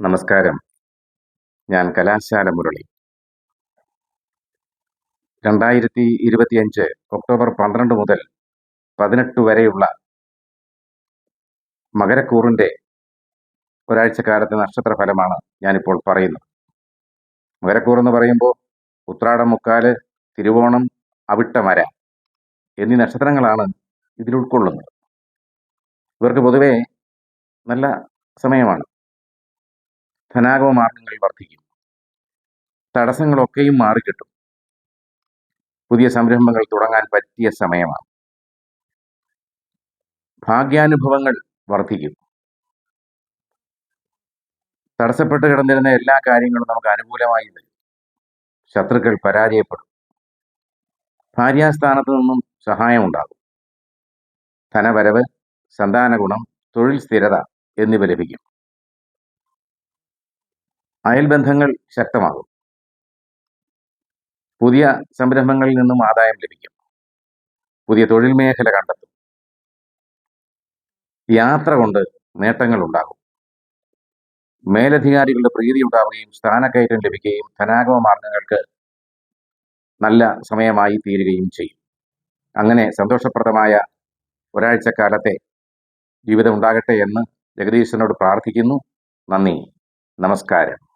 നമസ്കാരം. ഞാൻ കലാശാല മുരളി. രണ്ടായിരത്തി ഇരുപത്തിയഞ്ച് ഒക്ടോബർ പന്ത്രണ്ട് മുതൽ പതിനെട്ട് വരെയുള്ള മകരക്കൂറിന്റെ ഒരാഴ്ചക്കാലത്തെ നക്ഷത്ര ഫലമാണ് ഞാനിപ്പോൾ പറയുന്നത്. മകരക്കൂർ എന്ന് പറയുമ്പോൾ ഉത്രാടം മുക്കാൽ തിരുവോണം അവിട്ടമര എന്നീ നക്ഷത്രങ്ങളാണ് ഇതിൽ ഉൾക്കൊള്ളുന്നത്. ഇവർക്ക് പൊതുവേ നല്ല സമയമാണ്. ധനാഗമ മാർഗങ്ങൾ വർദ്ധിക്കും തടസ്സങ്ങളൊക്കെയും മാറിക്കിട്ടും. പുതിയ സംരംഭങ്ങൾ തുടങ്ങാൻ പറ്റിയ സമയമാണ്. ഭാഗ്യാനുഭവങ്ങൾ വർദ്ധിക്കും. തടസ്സപ്പെട്ട് കിടന്നിരുന്ന എല്ലാ കാര്യങ്ങളും നമുക്ക് അനുകൂലമായി വരും. ശത്രുക്കൾ പരാജയപ്പെടും. ഭാര്യാസ്ഥാനത്ത് നിന്നും സഹായം ഉണ്ടാകും ധനവരവ് സന്താന ഗുണം തൊഴിൽ സ്ഥിരത എന്നിവ ലഭിക്കും. അയൽബന്ധങ്ങൾ ശക്തമാകും. പുതിയ സംരംഭങ്ങളിൽ നിന്നും ആദായം ലഭിക്കും. പുതിയ തൊഴിൽ മേഖല കണ്ടെത്തും. യാത്ര കൊണ്ട് നേട്ടങ്ങൾ ഉണ്ടാകും. മേലധികാരികളുടെ പ്രീതി ഉണ്ടാവുകയും സ്ഥാനക്കയറ്റം ലഭിക്കുകയും ധനാഗമ മാർഗങ്ങൾക്ക് നല്ല സമയമായി തീരുകയും ചെയ്യും. അങ്ങനെ സന്തോഷപ്രദമായ ഒരാഴ്ചക്കാലത്തെ ജീവിതം ഉണ്ടാകട്ടെ എന്ന് ജഗദീശനോട് പ്രാർത്ഥിക്കുന്നു. നന്ദി. നമസ്കാരം.